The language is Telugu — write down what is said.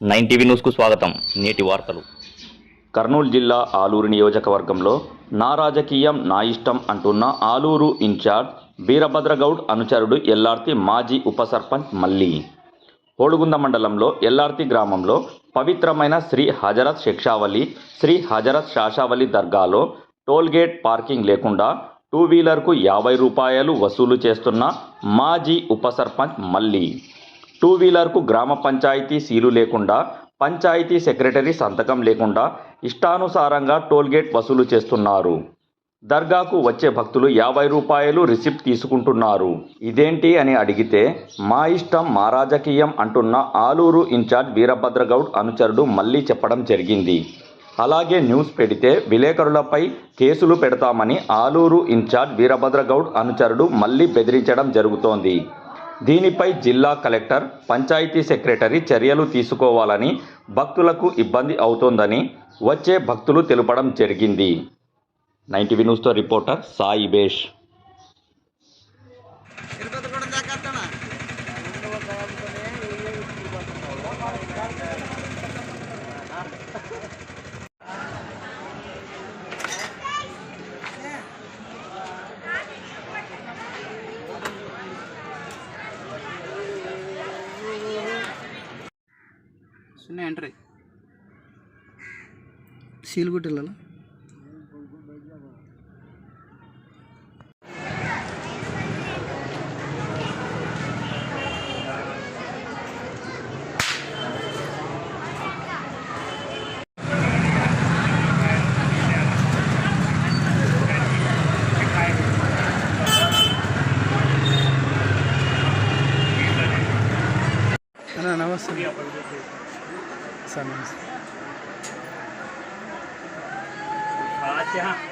నైన్ టీవీ న్యూస్కు స్వాగతం. నేటి వార్తలు. కర్నూలు జిల్లా ఆలూరు నియోజకవర్గంలో నా రాజకీయం నా ఇష్టం అంటున్న ఆలూరు ఇన్ఛార్జ్ వీరభద్రగౌడ్ అనుచరుడు ఎల్లార్తి మాజీ ఉప సర్పంచ్ మల్లి. కోడుగుంద మండలంలో ఎల్లార్తి గ్రామంలో పవిత్రమైన శ్రీ హజరత్ శిక్షావళి శ్రీ హజరత్ శాషావళి దర్గాలో టోల్గేట్ పార్కింగ్ లేకుండా టూ వీలర్కు యాభై రూపాయలు వసూలు చేస్తున్న మాజీ ఉప సర్పంచ్ మల్లి. టూ వీలర్కు గ్రామ పంచాయతీ సీలు లేకుండా పంచాయతీ సెక్రటరీ సంతకం లేకుండా ఇష్టానుసారంగా టోల్గేట్ వసూలు చేస్తున్నారు. దర్గాకు వచ్చే భక్తులు యాభై రూపాయలు రిసిప్ట్ తీసుకుంటున్నారు. ఇదేంటి అని అడిగితే మా ఇష్టం మా రాజకీయం అంటున్న ఆలూరు ఇన్ఛార్జ్ వీరభద్రగౌడ్ అనుచరుడు మళ్ళీ చెప్పడం జరిగింది. అలాగే న్యూస్ పెడితే విలేకరులపై కేసులు పెడతామని ఆలూరు ఇన్ఛార్జ్ వీరభద్రగౌడ్ అనుచరుడు మళ్ళీ బెదిరించడం జరుగుతోంది. దీనిపై జిల్లా కలెక్టర్ పంచాయతీ సెక్రటరీ చర్యలు తీసుకోవాలని భక్తులకు ఇబ్బంది అవుతోందని వచ్చే భక్తులు తెలపడం జరిగింది. నైన్టీవీ న్యూస్తో రిపోర్టర్ సాయి చిన్న ఎంట్రీ సీల్ కుట్టిల్లా నమస్తే. समझ हाँ